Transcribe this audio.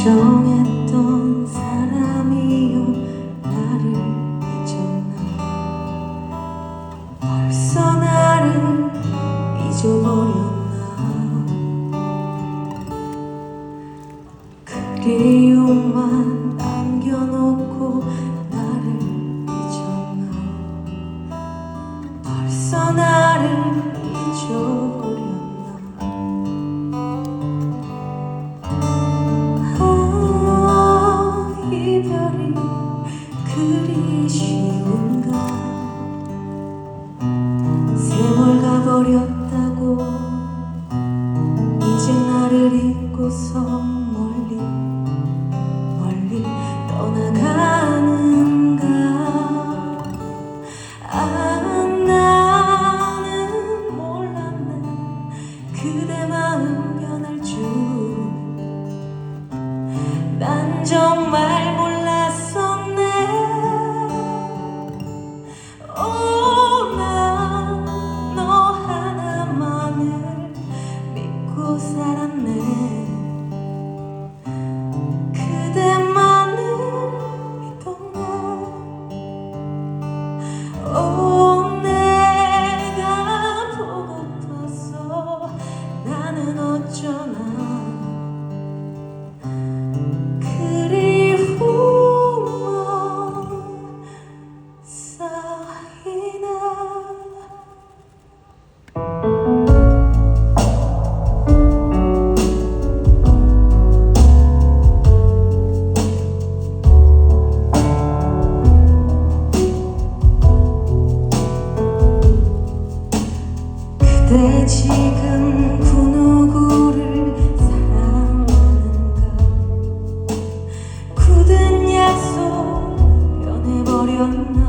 걱정했던 사람이여 나를 잊었나 벌써 나를 잊어버렸나 그리움만 남겨놓고 나를 잊었나 벌써 나를 잊어버렸나 버렸다고 이제 나를 잊고서 멀리 멀리 떠나가는가? 아 나는 몰랐네. 그대 마음 변할 줄 난 정말 몰랐네. one